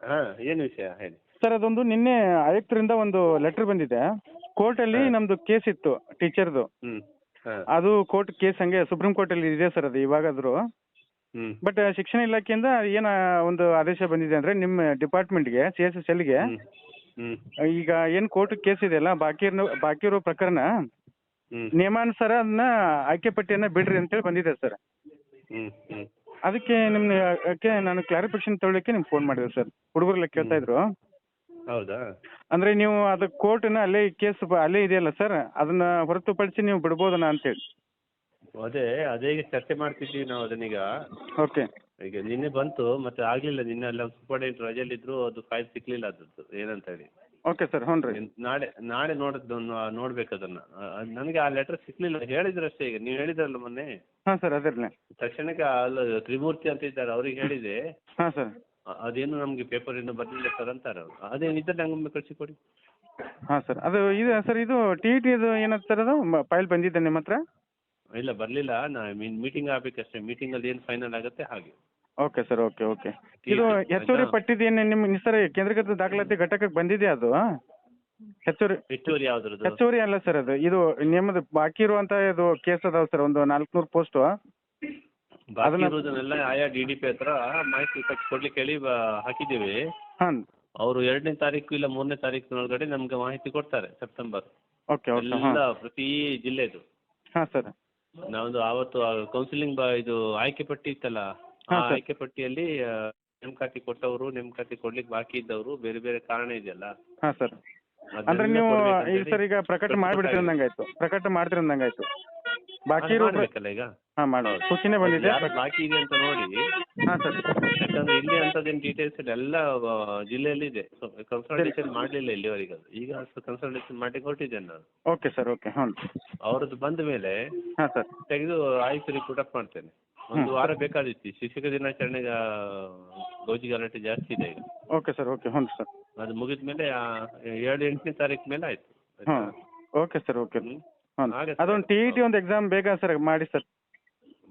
ಹಾಂ ಏನು ವಿಷಯ ಹೇಳಿ. ಸರ್ ಅದೊಂದು ನಿನ್ನೆ ಆಯುಕ್ತರಿಂದ ಒಂದು ಲೆಟರ್ ಬಂದಿದೆ. ಕೋರ್ಟ್ ಅಲ್ಲಿ ನಮ್ದು ಕೇಸ್ ಇತ್ತು ಟೀಚರ್ದು. ಹ್ಞೂ ಹಾಂ. ಅದು ಕೋರ್ಟ್ ಕೇಸ್ ಹಂಗೆ ಸುಪ್ರೀಂ ಕೋರ್ಟ್ ಅಲ್ಲಿ ಇದೆ ಸರ್ ಅದು ಇವಾಗಾದ್ರೂ. ಹ್ಞೂ ಬಟ್ ಶಿಕ್ಷಣ ಇಲಾಖೆಯಿಂದ ಏನ ಒಂದು ಆದೇಶ ಬಂದಿದೆ ಅಂದ್ರೆ ನಿಮ್ಮ ಡಿಪಾರ್ಟ್ಮೆಂಟ್ಗೆ ಸಿ ಎಸ್ ಎಸ್ ಎಲ್ಗೆ ಹ್ಞೂ ಹ್ಞೂ ಈಗ ಏನ್ ಕೋರ್ಟ್ ಕೇಸ್ ಇದೆಯಲ್ಲ ಬಾಕಿ ಬಾಕಿ ಇರೋ ಪ್ರಕರಣ ಹ್ಞೂ ನಿಯಮಾನುಸಾರ ಅದನ್ನ ಆಯ್ಕೆ ಪಟ್ಟಿಯನ್ನ ಬಿಡ್ರಿ ಅಂತೇಳಿ ಬಂದಿದೆ ಸರ್. ಹ್ಞೂ ಹ್ಞೂ ಅದಕ್ಕೆ ನಿಮ್ಮಕ್ಕೆ ನಾನು ಕ್ಲಾರಿಫಿಕೇಶನ್ ತಗೊಳ್ಳಿಕ್ಕೆ ನಿಮ್ಗೆ ಫೋನ್ ಮಾಡಿದೆ ಸರ್ ಹುಡುಗರೆಲ್ಲ ಕೇಳ್ತಾ ಇದ್ರು. ಹೌದಾ? ಅಂದ್ರೆ ನೀವು ಅದು ಕೋರ್ಟ್ನ ಅಲ್ಲೇ ಕೇಸ್ ಅಲ್ಲೇ ಇದೆಯಲ್ಲ ಸರ್ ಅದನ್ನ ಹೊರತುಪಡಿಸಿ ನೀವು ಬಿಡ್ಬೋದನ ಅಂತೇಳಿ. ಅದೇ ಅದೇ ಈಗ ಚರ್ಚೆ ಮಾಡ್ತಿದ್ದೀವಿ ನಾವು ಅದನ್ನೀಗ. ಓಕೆ ಈಗ ನಿನ್ನೆ ಬಂತು ಮತ್ತೆ ಆಗಲಿಲ್ಲ. ನಿನ್ನೆ ಎಲ್ಲ ಸೂಪರ್ಡೆಂಟ್ ರಜೆಯಲ್ಲಿದ್ರು ಅದು ಫೈಲ್ ಸಿಕ್ಕಲಿಲ್ಲ ಅದ್ರದ್ದು ಏನಂತ ಹೇಳಿ ಓಕೆ ಸರ್ ಹ್ಞೂ ರೀ. ನಾಳೆ ನಾಳೆ ನೋಡೋದು ನೋಡ್ಬೇಕು ಅದನ್ನ ನನಗೆ ಆ ಲೆಟರ್ ಸಿಕ್ಕಲಿಲ್ಲ ಹೇಳಿದ್ರು ಅಷ್ಟೇ ಈಗ. ನೀವು ಹೇಳಿದ್ರಲ್ಲ ಮೊನ್ನೆ? ಹಾಂ ಸರ್ ಅದಿರಲಿ ತಕ್ಷಣಕ್ಕೆ ಅಲ್ಲ ತ್ರಿಮೂರ್ತಿ ಅಂತ ಇದ್ದಾರೆ. ಅವ್ರಿಗೆ ಹೇಳಿದೆ. ಹಾಂ ಸರ್ ಅದೇನು ನಮಗೆ ಪೇಪರ್ ಇನ್ನೂ ಬರಲಿಲ್ಲ ಸರ್ ಅಂತಾರೆ ಅವರು. ಅದೇನಿದ್ರೆ ನಂಗೊಮ್ಮೆ ಕಳಿಸಿಕೊಡಿ. ಹಾಂ ಸರ್ ಅದು ಇದು ಸರ್ ಇದು ಟಿ ಟಿ ಇದು ಏನಂತ ಸರ್ ಅದು ಫೈಲ್ ಬಂದಿದೆ ನಿಮ್ಮ ಹತ್ರ? ಇಲ್ಲ ಬರಲಿಲ್ಲ. ನಾ ಮೀಟಿಂಗ್ ಆಗ್ಬೇಕಷ್ಟೇ. ಮೀಟಿಂಗಲ್ಲಿ ಏನು ಫೈನಲ್ ಆಗುತ್ತೆ ಹಾಗೆ. ಓಕೆ ಸರ್ ಓಕೆ ಓಕೆ ಇದು ಹೆಚ್ಚುವರಿ ಏನು ನಿಮ್ಮ ಸರ್ ಕೇಂದ್ರೀಕೃತ ದಾಖಲಾತಿ ಘಟಕಕ್ಕೆ ಬಂದಿದೆಯಾ ಅದು? ಹೆಚ್ಚುವರಿ ಹೆಚ್ಚುವರಿ ಯಾವ್ದ್ರದ್ದು? ಹೆಚ್ಚುವರಿ ಅಲ್ಲ ಸರ್ ಅದು. ಇದು ನಿಮ್ಮದು ಬಾಕಿ ಇರುವಂತ ಇದು ಕೇಸ್ ಅದಾವ ಸರ್ ಒಂದು ನಾಲ್ಕುನೂರು ಪೋಸ್ಟ್ ಬಾಕಿ ಅದನ್ನ- ಇರೋದನ್ನೆಲ್ಲ ಆಯಾ ಡಿ ಡಿ ಪಿ ಹತ್ರ ಮಾಹಿತಿ ಕೊಡ್ಲಿಕ್ಕೆ ಹೇಳಿ ಬ- ಹಾಕಿದ್ದೀವಿ. ಹಾಂ. ಅವರು ಎರಡನೇ ತಾರೀಕು ಇಲ್ಲ ಮೂರನೇ ತಾರೀಕಿನೊಳಗಡೆ ನಮ್ಗೆ ಮಾಹಿತಿ ಕೊಡ್ತಾರೆ ಸೆಪ್ಟೆಂಬರ್. ಓಕೆ ಓಕೆ ಹಾಂ. ಎಲ್ಲ ಪ್ರತಿ ಜಿಲ್ಲೆದು. ಹಾ ಸರ್ ನಾವೊಂದು ಆವತ್ತು ಕೌನ್ಸಿಲಿಂಗ್ ಬ ಇದು ಆಯ್ಕೆ ಪಟ್ಟಿ ಇತ್ತಲ್ಲ. ಆಯ್ಕೆ ಪಟ್ಟಿಯಲ್ಲಿ ನೇಮಕಾತಿ ಕೊಟ್ಟವರು ನೇಮಕಾತಿ ಕೊಡ್ಲಿಕ್ಕೆ ಬಾಕಿ ಇದ್ದವರು ಬೇರೆ ಬೇರೆ ಕಾರಣ ಇದೆಯಲ್ಲ? ಹಾ ಸರ್. ಅಂದ್ರೆ ನೀವು ಈಗ ಸರ್ ಈಗ ಪ್ರಕಟ ಮಾಡ್ಬಿಡ್ತೀರ ಅಂದಂಗಾಯ್ತು ಪ್ರಕಟ ಮಾಡ್ತೀರಿ ಅಂದಂಗಾಯ್ತು ಬಾಕಿ ಇರೋ ಈಗ? ಹಾ ಮಾಡಿ. ಸೂಚನೆ ಬಂದಿದೆ. ಬಾಕಿ ಇದೆ ಅಂತ ನೋಡಿ. ಹಾ ಸರ್. ಯಾಕಂದ್ರೆ ಇಲ್ಲಿ ಅಂತದೇನು ಡೀಟೇಲ್ಸ್ ಇಲ್ಲ. ಎಲ್ಲ ಜಿಲ್ಲೆಯಲ್ಲಿ ಇದೆ. ಕನ್ಸಲ್ಟೇಷನ್ ಮಾಡಲಿಲ್ಲ ಇಲ್ಲಿವರೆಗೆ. ಈಗ ಕನ್ಸಲ್ಟೇಷನ್ ಮಾಡಿ ಕೊಟ್ಟಿದ್ದೇನೆ ನಾನು. Okay sir okay. ಹ್ಞೂ ಅವರದ್ದು ಬಂದ ಮೇಲೆ ಹಾಂ ಸರ್. ತೆಗೆದು ಆಯ್ತು ರಿಪೋರ್ಟ್ ಅಪ್ ಮಾಡ್ತೇನೆ. ಒಂದು ವಾರ ಬೇಕಾದಿತ್ತು ಶಿಕ್ಷಕ ದಿನಾಚರಣೆಗೆ ಆ, ಗೌಜಿ ಗಲಾಟೆ ಜಾಸ್ತಿ ಇದೆ ಈಗ. ಓಕೆ ಸರ್ ಓಕೆ ಹ್ಞೂ ಸರ್ ಅದು ಮುಗಿದ ಮೇಲೆ ಏಳು ಎಂಟನೇ ತಾರೀಕು ಮೇಲೆ ಆಯ್ತು. ಹಾಂ ಓಕೆ ಸರ್ ಓಕೆ. ಅದೊಂದು ಟಿ ಇ ಟಿ ಒಂದು ಎಕ್ಸಾಮ್ ಬೇಗ ಸರ್ ಮಾಡಿ ಸರ್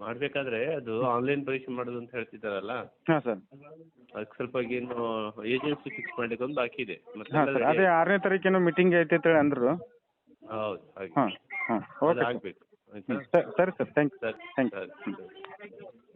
ಮಾಡ್ಬೇಕಾದ್ರೆ ಅದು ಆನ್ಲೈನ್ ಪರೀಕ್ಷೆ ಮಾಡೋದು ಅಂತ ಹೇಳ್ತಿದ್ದಾರಲ್ಲ? ಹಾಂ ಸರ್ ಅದಕ್ಕೆ ಸ್ವಲ್ಪ ಏನು ಏಜೆನ್ಸಿ ಫಿಕ್ಸ್ ಮಾಡ್ಲಿಕ್ಕೆ ಒಂದು ಬಾಕಿ ಇದೆ. ಮತ್ತೆ ಹಾಂ ಎಲ್ಲ ಸರ್ ಅದೇ ಆರನೇ ತಾರೀಕೇನೋ ಮೀಟಿಂಗ್ ಐತೆ ಅಂತೇಳಿ ಅಂದರು. ಹೌದು ಹಾಗೆ. ಹಾಂ ಹಾಂ ಅದು ಓಕೆ ಆಗ್ಬೇಕು ಸರ್ ಸರಿ ಸರ್ ಥ್ಯಾಂಕ್ ಯು ಸರಿ ಥ್ಯಾಂಕ್ ಯು ಸರಿ ಸರಿ